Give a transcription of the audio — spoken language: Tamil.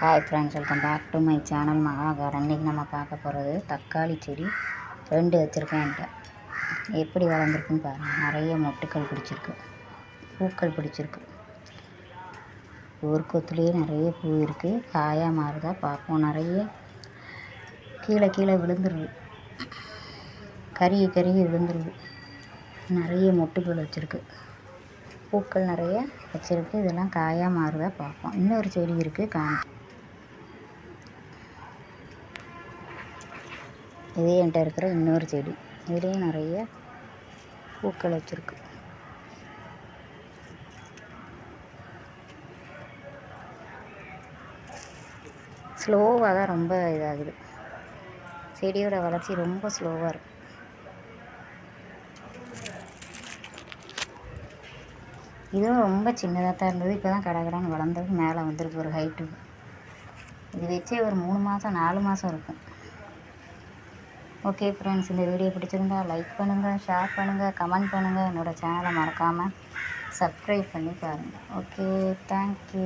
Hi friends welcome back to my channel மகாகார் இன்றைக்கி நம்ம பார்க்க போகிறது தக்காளி செடி ரெண்டு வச்சுருக்கேன் என்கிட்ட. எப்படி வளர்ந்துருக்குன்னு பாருங்கள் நிறைய மொட்டுக்கள் பிடிச்சிருக்கு. பூக்கள் பிடிச்சிருக்கு. ஒரு கொத்துலேயே நிறைய பூ இருக்குது காயாக மாறுதா பார்ப்போம். நிறைய கீழே கீழே விழுந்துருது. கருகி கருகி விழுந்துருது. நிறைய மொட்டுக்கள் வச்சுருக்கு. பூக்கள் நிறைய வச்சுருக்கு. இதெல்லாம் காயாக மாறுதா பார்ப்போம். இன்னொரு செடி இருக்குது காமி இதே என்கிட்ட இருக்கிற இன்னொரு செடி. இதுலேயும் நிறைய பூக்கள் வச்சுருக்கு. ஸ்லோவாக தான் ரொம்ப இதாகுது. செடியோட வளர்ச்சி ரொம்ப ஸ்லோவாக இருக்கும் இதுவும் ரொம்ப சின்னதாக தான் இருந்தது. இப்போ தான் கடகடான்னு வளர்ந்தது. மேலே வந்திருக்கு ஒரு ஹைட்டு இது வச்சே ஒரு மூணு மாதம் நாலு மாதம் இருக்கும். ஓகே ஃப்ரெண்ட்ஸ் இந்த வீடியோ பிடிச்சிருந்தா லைக் பண்ணுங்கள் ஷேர் பண்ணுங்கள் கமெண்ட் பண்ணுங்கள் என்னோடய சேனலை மறக்காமல் சப்ஸ்கிரைப் பண்ணி பாருங்கள் ஓகே தேங்க்யூ